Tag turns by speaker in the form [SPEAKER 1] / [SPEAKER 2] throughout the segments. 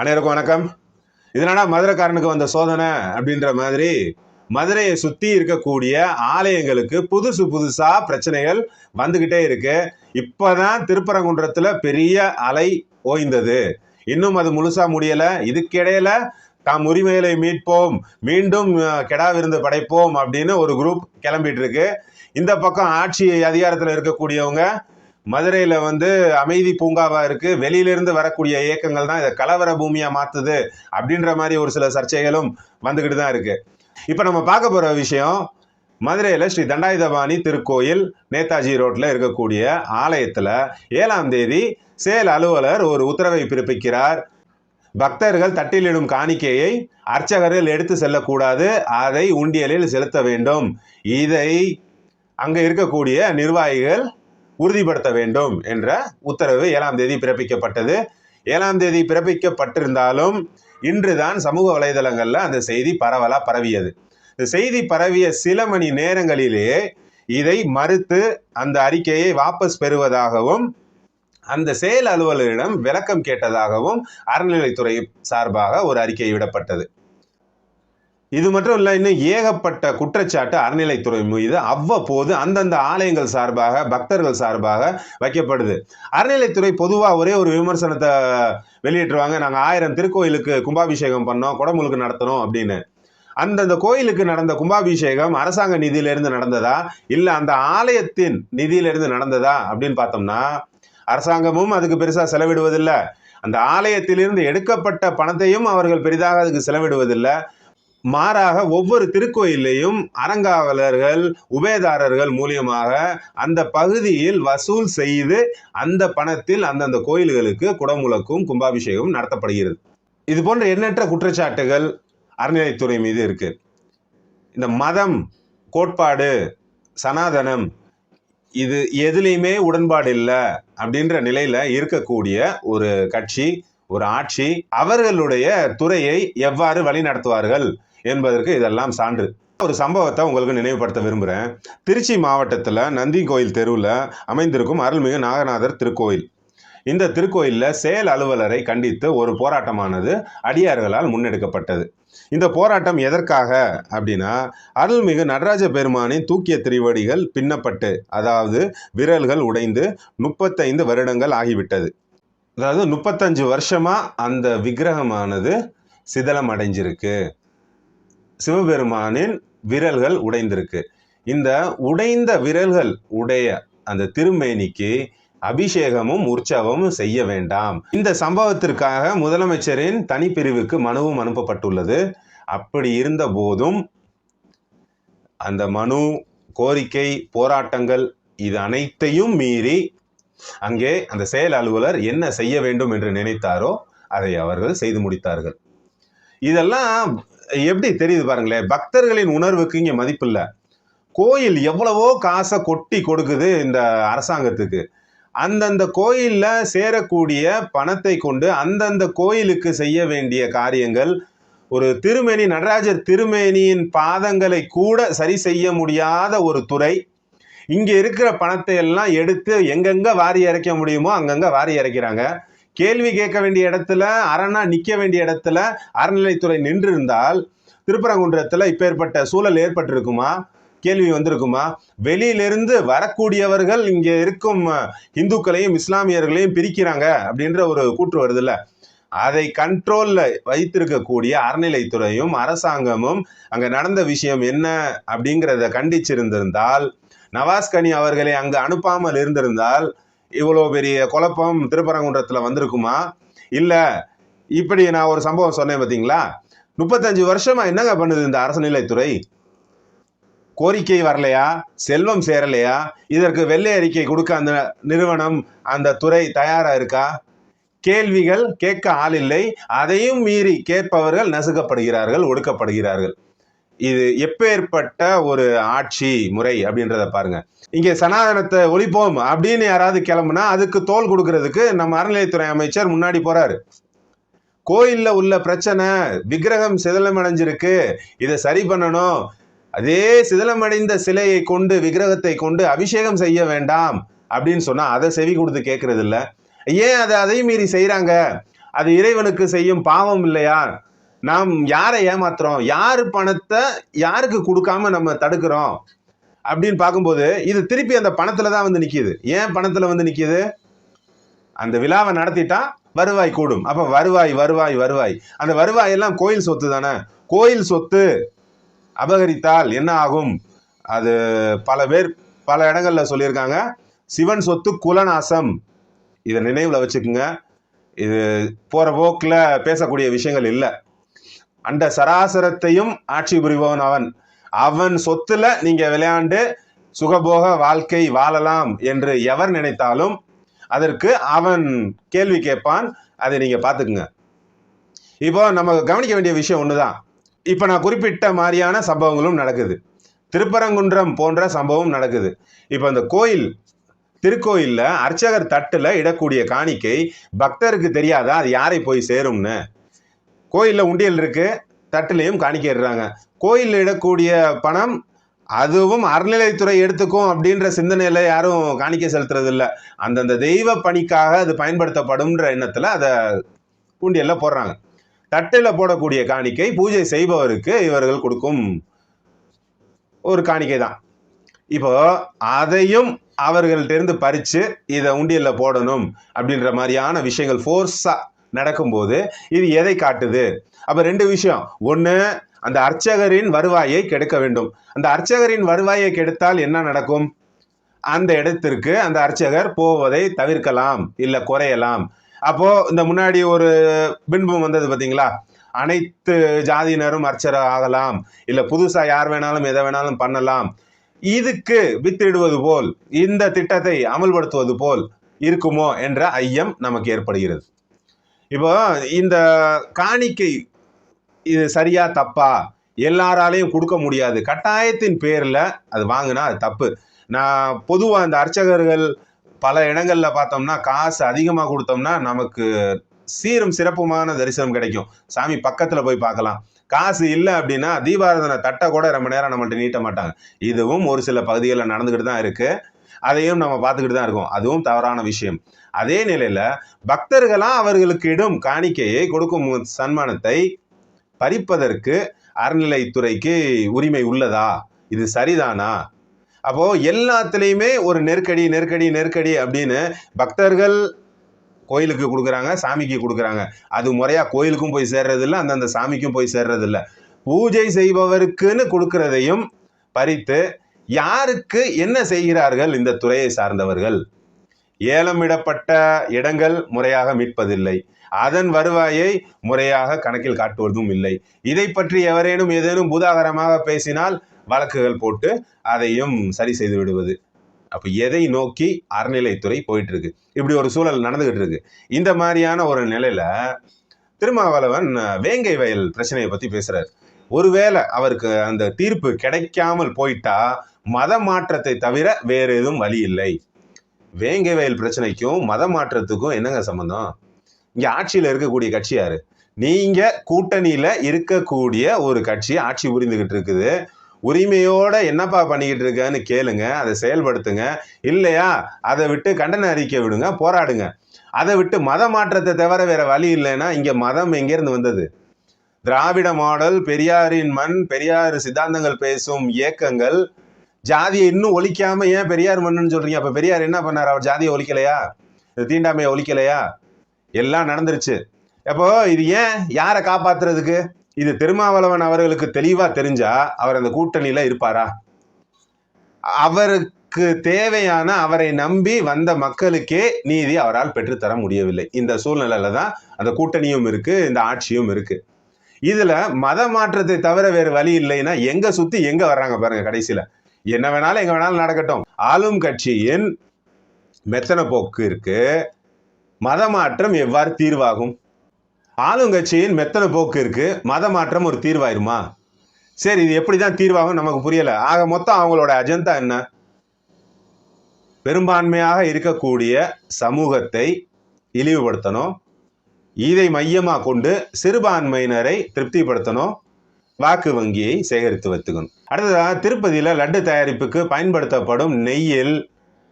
[SPEAKER 1] அனைவருக்கும் வணக்கம். இதனால மதுரைக்காரனுக்கு வந்த சோதனை அப்படின்ற மாதிரி மதுரையை சுத்தி இருக்கக்கூடிய ஆலயங்களுக்கு புதுசு புதுசா பிரச்சனைகள் வந்துகிட்டே இருக்கு. இப்பதான் திருப்பரங்குன்றத்துல பெரிய அலை ஓய்ந்தது. இன்னும் அது முழுசா முடியல. இதுக்கிடையில தாம் உரிமைகளை மீட்போம் மீண்டும் கெடாவிருந்து கெடா விருந்து படைப்போம் அப்படின்னு ஒரு குரூப் கிளம்பிட்டு இருக்கு. இந்த பக்கம் ஆட்சி அதிகாரத்தில் இருக்கக்கூடியவங்க மதுரையில் வந்து அமைதி பூங்காவாக இருக்குது வெளியிலிருந்து வரக்கூடிய இயக்கங்கள் தான் இதை கலவர பூமியாக மாற்றுது அப்படின்ற மாதிரி ஒரு சில சர்ச்சைகளும் வந்துக்கிட்டு தான் இருக்குது இப்போ நம்ம பார்க்க போகிற விஷயம் மதுரையில் ஸ்ரீ தண்டாயுதபாணி திருக்கோயில் நேதாஜி ரோட்டில் இருக்கக்கூடிய ஆலயத்தில் ஏழாம் தேதி செயல் அலுவலர் ஒரு உத்தரவை பிறப்பிக்கிறார். பக்தர்கள் தட்டிலிடும் காணிக்கையை அர்ச்சகரில் எடுத்து செல்லக்கூடாது. அதை உண்டியலில் செலுத்த வேண்டும். இதை அங்கே இருக்கக்கூடிய நிர்வாகிகள் உறுதிப்படுத்த வேண்டும் என்ற உத்தரவு ஏழாம் தேதி பிறப்பிக்கப்பட்டது. ஏழாம் தேதி பிறப்பிக்கப்பட்டிருந்தாலும் இன்றுதான் சமூக வலைதளங்களில் அந்த செய்தி பரவலாக பரவியது. இந்த செய்தி பரவிய சில மணி நேரங்களிலே இதை மறுத்து அந்த அறிக்கையை வாபஸ் பெறுவதாகவும் அந்த செயல் அலுவலரிடம் விளக்கம் கேட்டதாகவும் அறநிலைத்துறை சார்பாக ஒரு அறிக்கை விடப்பட்டது. இது மட்டும் இல்லை இன்னும் ஏகப்பட்ட குற்றச்சாட்டு அறநிலைத்துறை மீது அவ்வப்போது அந்தந்த ஆலயங்கள் சார்பாக பக்தர்கள் சார்பாக வைக்கப்படுது. அறநிலைத்துறை பொதுவாக ஒரே ஒரு விமர்சனத்தை வெளியிட்டுருவாங்க. நாங்கள் ஆயிரம் திருக்கோயிலுக்கு கும்பாபிஷேகம் பண்ணோம் குடமுழுக்கு நடத்தணும் அப்படின்னு. அந்தந்த கோயிலுக்கு நடந்த கும்பாபிஷேகம் அரசாங்க நிதியிலிருந்து நடந்ததா? இல்லை அந்த ஆலயத்தின் நிதியிலிருந்து நடந்ததா? அப்படின்னு பார்த்தோம்னா அரசாங்கமும் அதுக்கு பெருசாக செலவிடுவதில்லை. அந்த ஆலயத்திலிருந்து எடுக்கப்பட்ட பணத்தையும் அவர்கள் பெரிதாக அதுக்கு செலவிடுவதில்லை. மாறாக ஒவ்வொரு திருக்கோயிலையும் அறங்காவலர்கள் உபயதாரர்கள் மூலியமாக அந்த பகுதியில் வசூல் செய்து அந்த பணத்தில் அந்தந்த கோயில்களுக்கு குடமுழக்கும் கும்பாபிஷேகம் நடத்தப்படுகிறது. இது போன்ற எண்ணற்ற குற்றச்சாட்டுகள் அறநிலைத்துறை மீது இருக்கு. இந்த மதம் கோட்பாடு சனாதனம் இது எதுலேயுமே உடன்பாடு இல்லை அப்படின்ற நிலையில் இருக்கக்கூடிய ஒரு கட்சி ஒரு ஆட்சி அவர்களுடைய துறையை எவ்வாறு வழி நடத்துவார்கள் என்பதற்கு இதெல்லாம் சான்று. ஒரு சம்பவத்தை உங்களுக்கு நினைவுபடுத்த விரும்புகிறேன் திருச்சி மாவட்டத்தில் நந்தி கோயில் தெருவில் அமைந்திருக்கும் அருள்மிகு நாகநாதர் திருக்கோயில். இந்த திருக்கோயிலில் செயல் அலுவலரை கண்டித்து ஒரு போராட்டமானது அடியார்களால் முன்னெடுக்கப்பட்டது. இந்த போராட்டம் எதற்காக அப்படின்னா அருள்மிகு நடராஜ பெருமானின் தூக்கிய திருவடிகள் பின்னப்பட்டு அதாவது விரல்கள் உடைந்து முப்பத்தைந்து வருடங்கள் ஆகிவிட்டது. அதாவது முப்பத்தஞ்சு வருஷமாக அந்த விக்கிரகமானது சிதலம் அடைஞ்சிருக்கு சிவபெருமானின் விரல்கள் உடைந்திருக்கு. இந்த உடைந்த விரல்கள் உடைய அந்த திருமேனிக்கு அபிஷேகமும் உற்சவமும் செய்ய வேண்டாம். இந்த சம்பவத்திற்காக முதலமைச்சரின் தனிப்பிரிவுக்கு மனுவும் அனுப்பப்பட்டுள்ளது. அப்படி இருந்த போதும் அந்த மனு கோரிக்கை போராட்டங்கள் இது அனைத்தையும் மீறி அங்கே அந்த செயல் அலுவலர் என்ன செய்ய வேண்டும் என்று நினைத்தாரோ அதை அவர்கள் செய்து முடித்தார்கள். இதெல்லாம் எப்படி தெரியுது பாருங்களேன் பக்தர்களின் உணர்வுக்கு இங்கே மதிப்பில்லை கோயில் எவ்வளவோ காசை கொட்டி கொடுக்குது இந்த அரசாங்கத்துக்கு. அந்தந்த கோயிலில் சேரக்கூடிய பணத்தை கொண்டு அந்தந்த கோயிலுக்கு செய்ய வேண்டிய காரியங்கள் ஒரு திருமேனி நடராஜர் திருமேனியின் பாதங்களை கூட சரி செய்ய முடியாத ஒரு துறை. இங்கே இருக்கிற பணத்தை எல்லாம் எடுத்து எங்கெங்கே வாரி இறைக்க முடியுமோ அங்கங்கே வாரி இறைக்கிறாங்க. கேள்வி கேட்க வேண்டிய இடத்துல அரணா நிக்க வேண்டிய இடத்துல அறநிலைத்துறை நின்று இருந்தால் திருப்பரங்குன்றத்துல இப்பேற்பட்ட சூழல் ஏற்பட்டிருக்குமா? கேள்வி வந்திருக்குமா? வெளியிலிருந்து வரக்கூடியவர்கள் இங்க இருக்கும் இந்துக்களையும் இஸ்லாமியர்களையும் பிரிக்கிறாங்க அப்படின்ற ஒரு கூற்று வருதுல்ல. அதை கண்ட்ரோல்ல வைத்திருக்கக்கூடிய அறநிலைத்துறையும் அரசாங்கமும் அங்க நடந்த விஷயம் என்ன அப்படிங்கிறத கண்டிச்சிருந்திருந்தால் நவாஸ்கனி அவர்களை அங்கு அனுப்பாமல் இருந்திருந்தால் இவ்வளோ பெரிய குழப்பம் திருப்பரங்குன்றத்தில் வந்திருக்குமா? இல்லை இப்படி நான் ஒரு சம்பவம் சொன்னேன் பார்த்தீங்களா முப்பத்தஞ்சு வருஷமா என்னங்க பண்ணுது இந்த அரசுநிலைத்துறை? கோரிக்கை வரலையா? செல்வம் சேரலையா? இதற்கு வெள்ளை அறிக்கை கொடுக்க அந்த நிறுவனம் அந்த துறை தயாரா இருக்கா? கேள்விகள் கேட்க ஆள் இல்லை. அதையும் மீறி கேட்பவர்கள் நசுக்கப்படுகிறார்கள் ஒடுக்கப்படுகிறார்கள். இது எப்பேற்பட்ட ஒரு ஆட்சி முறை அப்படின்றத பாருங்க. இங்கே சனாதனத்தை ஒழிப்போம் அப்படின்னு யாராவது கிளம்புனா அதுக்கு தோல் கொடுக்கறதுக்கு நம்ம அறநிலையத்துறை அமைச்சர் முன்னாடி போறாரு. கோயிலில் உள்ள பிரச்சனை விக்கிரகம் சிதலமடைஞ்சிருக்கு இதை சரி பண்ணணும். அதே சிதலமடைந்த சிலையை கொண்டு விக்கிரகத்தை கொண்டு அபிஷேகம் செய்ய வேண்டாம் அப்படின்னு சொன்னால் அதை செவி கொடுத்து கேட்கறது இல்லை ஏன் அதை அதையும் மீறி செய்கிறாங்க அது இறைவனுக்கு செய்யும் பாவம் இல்லையா? நாம் யாரை ஏமாத்துறோம்? யார் பணத்தை யாருக்கு கொடுக்காம நம்ம தடுக்கிறோம்? அப்படின்னு பார்க்கும்போது இது திருப்பி அந்த பணத்தில் தான் வந்து நிற்கிது ஏன் பணத்தில் வந்து நிற்கிது அந்த விழாவை நடத்திட்டா வருவாய் கூடும். அப்போ வருவாய் வருவாய் வருவாய். அந்த வருவாய் எல்லாம் கோயில் சொத்து தானே? கோயில் சொத்து அபகரித்தால் என்ன ஆகும்? அது பல பேர் பல இடங்களில் சொல்லியிருக்காங்க. சிவன் சொத்து குலநாசம். இதை நினைவில் வச்சுக்கோங்க. இது போகிற போக்கில் பேசக்கூடிய விஷயங்கள் இல்லை. அண்ட சராசரத்தையும் ஆட்சி புரிபவன் அவன். அவன் சொத்துல நீங்க விளையாண்டு சுகபோக வாழ்க்கை வாழலாம் என்று எவர் நினைத்தாலும் அதற்கு அவன் கேள்வி கேட்பான். அதை நீங்க பாத்துக்குங்க இப்போ நம்ம கவனிக்க வேண்டிய விஷயம் ஒண்ணுதான். இப்போ நான் குறிப்பிட்ட மாதிரியான சம்பவங்களும் நடக்குது. திருப்பரங்குன்றம் போன்ற சம்பவம் நடக்குது. இப்போ அந்த கோயில் திருக்கோயிலில் அர்ச்சகர் தட்டில் இடக்கூடிய காணிக்கை பக்தருக்கு தெரியாதா? அது யாரை போய் சேரும்னு? கோயிலில் உண்டியல் இருக்குது தட்டிலையும் காணிக்கிடுறாங்க. கோயிலில் இடக்கூடிய பணம் அதுவும் அறநிலைத்துறை எடுத்துக்கும் அப்படின்ற சிந்தனையில் யாரும் காணிக்கை செலுத்துறதில்ல. அந்தந்த தெய்வ பணிக்காக அது பயன்படுத்தப்படும்ன்ற எண்ணத்தில் அதை பூண்டியெல்லாம் போடுறாங்க. தட்டில் போடக்கூடிய காணிக்கை பூஜை செய்பவருக்கு இவர்கள் கொடுக்கும் ஒரு காணிக்கை தான். இப்போ அதையும் அவர்கள்ட்ட இருந்து இதை உண்டியலில் போடணும் அப்படின்ற மாதிரியான விஷயங்கள் ஃபோர்ஸாக நடக்கும்போது இது எதை காட்டுது? அப்போ ரெண்டு விஷயம். ஒன்று அந்த அர்ச்சகரின் வருவாயை கெடுக்க வேண்டும். அந்த அர்ச்சகரின் வருவாயை கெடுத்தால் என்ன நடக்கும்? அந்த இடத்திற்கு அந்த அர்ச்சகர் போவதை தவிர்க்கலாம் இல்லை குறையலாம். அப்போ இந்த முன்னாடி ஒரு பின்பம் வந்தது பார்த்தீங்களா அனைத்து ஜாதியினரும் அர்ச்சகர் ஆகலாம். இல்லை புதுசாக யார் வேணாலும் எதை வேணாலும் பண்ணலாம். இதுக்கு வித்திடுவது போல் இந்த திட்டத்தை அமல்படுத்துவது போல் இருக்குமோ என்ற ஐயம் நமக்கு ஏற்படுகிறது. இப்போ இந்த காணிக்கை இது சரியா தப்பா? எல்லாராலையும் கொடுக்க முடியாது. கட்டாயத்தின் பேரில் அது வாங்கினா அது தப்பு. நான் பொதுவாக அந்த அர்ச்சகர்கள் பல இடங்களில் பார்த்தோம்னா காசு அதிகமாக கொடுத்தோம்னா நமக்கு சீரும் சிறப்புமான தரிசனம் கிடைக்கும். சாமி பக்கத்தில் போய் பார்க்கலாம். காசு இல்லை அப்படின்னா தீபாராதனை தட்டை கூட ரொம்ப நேரம் நம்மள்ட்ட நீட்ட மாட்டாங்க. இதுவும் ஒரு சில பகுதிகளில் நடந்துக்கிட்டு தான் இருக்குது அதையும் நம்ம பார்த்துக்கிட்டு தான் இருக்கோம். அதுவும் தவறான விஷயம். அதே நிலையில் பக்தர்களாம் அவர்களுக்கு இடும் காணிக்கையை கொடுக்கும் சன்மானத்தை பறிப்பதற்கு அறநிலைத்துறைக்கு உரிமை உள்ளதா? இது சரிதானா? அப்போது எல்லாத்துலேயுமே ஒரு நெருக்கடி நெருக்கடி நெருக்கடி அப்படின்னு பக்தர்கள் கோயிலுக்கு கொடுக்குறாங்க சாமிக்கு கொடுக்குறாங்க. அது முறையாக கோயிலுக்கும் போய் சேர்றதில்ல அந்தந்த சாமிக்கும் போய் சேர்றதில்ல. பூஜை செய்பவருக்குன்னு கொடுக்கறதையும் பறித்து யாருக்கு என்ன செய்கிறார்கள் இந்த துறையை சார்ந்தவர்கள்? ஏலமிடப்பட்ட இடங்கள் முறையாக மீட்பதில்லை. அதன் வருவாயை முறையாக கணக்கில் காட்டுவதும் இல்லை. இதை பற்றி எவரேனும் ஏதேனும் பூதாகரமாக பேசினால் வழக்குகள் போட்டு அதையும் சரி செய்து விடுவது. அப்போ எதை நோக்கி அறநிலைத்துறை போயிட்டு இருக்கு இப்படி ஒரு சூழல் நடந்துகிட்டு இருக்கு இந்த மாதிரியான ஒரு நிலையில திருமாவளவன் வேங்கை வயல் பிரச்சனையை பத்தி பேசுறாரு. ஒருவேளை அவருக்கு அந்த தீர்ப்பு கிடைக்காமல் போயிட்டா மத மாற்றத்தை தவிர வேறு எதுவும் வழி இல்லை. வேங்கை வயல் பிரச்சனைக்கும் மத மாற்றத்துக்கும் என்னங்க சம்பந்தம்? இங்கே ஆட்சியில் இருக்கக்கூடிய கட்சி யாரு? நீங்க கூட்டணியில இருக்கக்கூடிய ஒரு கட்சி ஆட்சி புரிந்துகிட்டு இருக்குது. உரிமையோட என்னப்பா பண்ணிக்கிட்டு இருக்கன்னு கேளுங்க அதை செயல்படுத்துங்க. இல்லையா? அதை விட்டு கண்டன அறிக்கை விடுங்க போராடுங்க. அதை விட்டு மத மாற்றத்தை தவிர வேற வழி இல்லைன்னா இங்க மதம் எங்கேருந்து வந்தது? திராவிட மாடல் பெரியாரின் மண் பெரியார் சித்தாந்தங்கள் பேசும் இயக்கங்கள் ஜாதியை இன்னும் ஒழிக்காம ஏன் பெரியார் மண்ணுன்னு சொல்றீங்க? அப்ப பெரியார் என்ன பண்ணார்? அவர் ஜாதியை ஒழிக்கலையா? இந்த தீண்டாமையை ஒழிக்கலையா? எல்லாம் நடந்துருச்சு. அப்போ இது ஏன் யாரை காப்பாத்துறதுக்கு? இது திருமாவளவன் அவர்களுக்கு தெளிவா தெரிஞ்சா அவர் அந்த கூட்டணியில இருப்பாரா? அவருக்கு தேவையான அவரை நம்பி வந்த மக்களுக்கே நீதி அவரால் பெற்றுத்தர முடியவில்லை. இந்த சூழ்நிலையில தான் அந்த கூட்டணியும் இருக்கு இந்த ஆட்சியும் இருக்கு. இதுல மத மாற்றத்தை தவிர வேறு வழி இல்லைன்னா எங்க சுத்தி எங்க வர்றாங்க பாருங்க கடைசியில. என்ன வேணாலும் எங்க வேணாலும் நடக்கட்டும். ஆளும் கட்சியின் மெத்தன போக்கு மதமாற்றம் மத மாற்றம் எவ்வாறு தீர்வாகும்? ஆளுங்கட்சியின் மெத்தன போக்கிற்கு மதமாற்றம் மத மாற்றம் ஒரு தீர்வாயிருமா? சரி இது எப்படி தான் தீர்வாகும் நமக்கு புரியல. ஆக மொத்தம் அவங்களோட அஜெண்டா என்ன? பெரும்பான்மையாக இருக்கக்கூடிய சமூகத்தை இழிவுபடுத்தணும். இதை மையமாக கொண்டு சிறுபான்மையினரை திருப்திப்படுத்தணும். வாக்கு வங்கியை சேகரித்து வைத்துக்கணும். அடுத்ததாக திருப்பதியில் லட்டு தயாரிப்புக்கு பயன்படுத்தப்படும் நெய்யில்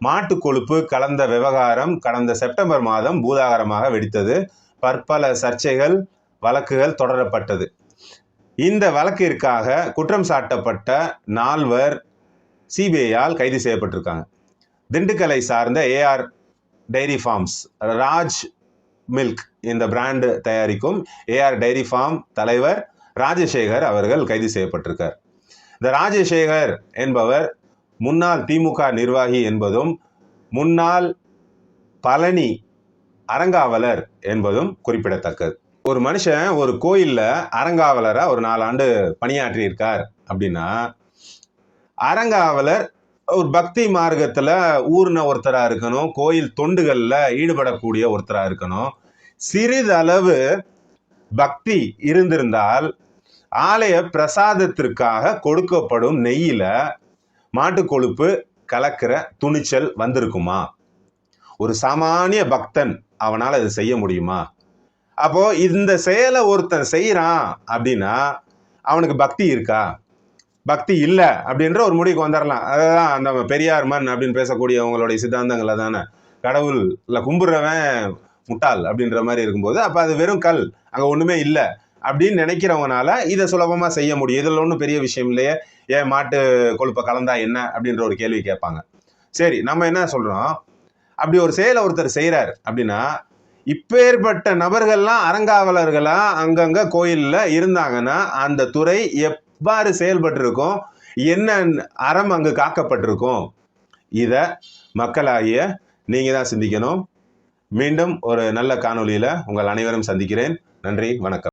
[SPEAKER 1] மாட்டு கொழுப்பு கலந்த விவகாரம் கடந்த செப்டம்பர் மாதம் பூதாகரமாக வெடித்தது. பற்பல சர்ச்சைகள் வழக்குகள் தொடரப்பட்டது. இந்த வழக்கிற்காக குற்றம் சாட்டப்பட்ட நால்வர் சிபிஐயால் கைது செய்யப்பட்டிருக்காங்க. திண்டுக்கலை சார்ந்த AR dairy farms Raj milk இந்த பிராண்டு தயாரிக்கும் ஏஆர் டைரி ஃபார்ம் தலைவர் ராஜசேகர் அவர்கள் கைது செய்யப்பட்டிருக்கார். இந்த ராஜசேகர் என்பவர் முன்னாள் திமுக நிர்வாகி என்பதும் முன்னாள் பழனி அறங்காவலர் என்பதும் குறிப்பிடத்தக்கது. ஒரு மனுஷன் ஒரு கோயிலில் அறங்காவலராக ஒரு நாலாண்டு பணியாற்றி இருக்கார் அப்படின்னா அறங்காவலர் ஒரு பக்தி மார்க்கத்தில் ஊர்ன ஒருத்தராக இருக்கணும் கோயில் தொண்டுகளில் ஈடுபடக்கூடிய ஒருத்தராக இருக்கணும். சிறிதளவு பக்தி இருந்திருந்தால் ஆலய பிரசாதத்திற்காக கொடுக்கப்படும் நெய்யில் மாட்டு கொழுப்பு கலக்கிற துணிச்சல் வந்திருக்குமா? ஒரு சாமானிய பக்தன் அவனால் அது செய்ய முடியுமா? அப்போ இந்த செயலை ஒருத்தன் செய்கிறான் அப்படின்னா அவனுக்கு பக்தி இருக்கா? பக்தி இல்லை அப்படின்ற ஒரு முடிவுக்கு வந்துடலாம் அதுதான் அந்த பெரியார் மண் அப்படின்னு பேசக்கூடியவங்களுடைய சித்தாந்தங்களை தானே. கடவுள் இல்லை கும்பிட்றவன் முட்டாள் அப்படின்ற மாதிரி இருக்கும்போது அப்போ அது வெறும் கல். அங்கே ஒன்றுமே இல்லை. அப்படின்னு நினைக்கிறவங்கனால இதை சுலபமாக செய்ய முடியும். இதில் ஒன்றும் பெரிய விஷயம் இல்லையே. ஏன் மாட்டு கொழுப்பை கலந்தா என்ன? அப்படின்ற ஒரு கேள்வி கேட்பாங்க. சரி நம்ம என்ன சொல்கிறோம் அப்படி ஒரு செயலை ஒருத்தர் செய்கிறார் அப்படின்னா இப்பேற்பட்ட நபர்கள்லாம் அறங்காவலர்களாக அங்கங்கே கோயிலில் இருந்தாங்கன்னா அந்த துறை எவ்வாறு செயல்பட்டிருக்கும்? என்ன அறம் அங்கு காக்கப்பட்டிருக்கும்? இதை மக்களாகிய நீங்கள் தான் சிந்திக்கணும். மீண்டும் ஒரு நல்ல காணொலியில் உங்கள் அனைவரும் சந்திக்கிறேன். நன்றி வணக்கம்.